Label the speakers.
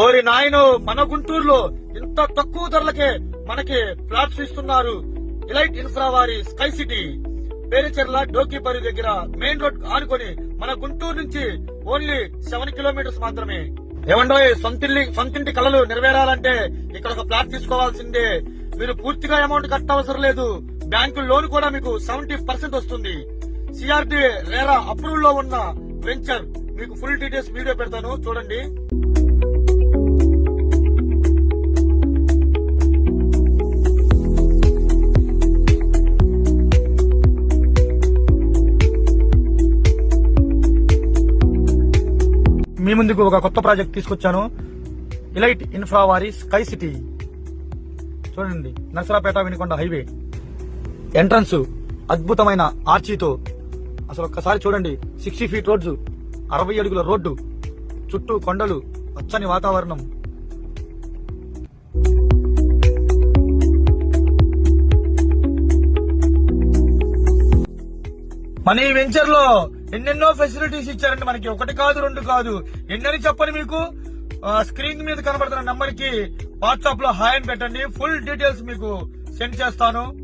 Speaker 1: ఓరి నాయను మన గుంటూరులో ఇంత తక్కువ ధరలకే మనకి ఫ్లాట్స్ ఇస్తున్నారు. ఇలైట్ ఇన్ఫ్రా వారి స్కై సిటీ. పేరుచెర్ల డోకిపరి దగ్గర మెయిన్ రోడ్ ఆనుకొని మన గుంటూరు నుంచి ఓన్లీ సెవెన్ కిలోమీటర్స్ మాత్రమే. ఏమండో సొంతిల్లి సొంతింటి కళలు నెరవేరాలంటే ఇక్కడ ఒక ఫ్లాట్ తీసుకోవాల్సిందే. మీరు పూర్తిగా అమౌంట్ కట్టవసరం లేదు. బ్యాంకు లోన్ కూడా మీకు సెవెంటీ పర్సెంట్ వస్తుంది. సిఆర్డి రేరా అప్రూవల్లో ఉన్న వెంచర్. మీకు ఫుల్ డీటెయిల్స్ వీడియో పెడతాను. చూడండి. మీ ముందుకు ఒక కొత్త ప్రాజెక్ట్ తీసుకొచ్చాను. ఇలైట్ ఇన్ఫ్రా వారి స్కై సిటీ చూడండి నర్సరాపేట వినుకొండ హైవే. ఎంట్రన్స్ అద్భుతమైన ఆర్చీతో అసలు ఒక్కసారి చూడండి సిక్స్టీ ఫీట్ రోడ్స్ అరవై అడుగుల రోడ్డు చుట్టూ కొండలు పచ్చని వాతావరణం. మన ఈ వెంచర్లో ఎన్నెన్నో ఫెసిలిటీస్ ఇచ్చారండి మనకి. ఒకటి కాదు రెండు కాదు. ఎన్నని చెప్పని మీకు? స్క్రీన్ మీద కనబడుతున్న నంబర్కి వాట్సాప్లో హాయ్ అని పెట్టండి. ఫుల్ డీటెయిల్స్ మీకు సెండ్ చేస్తాను.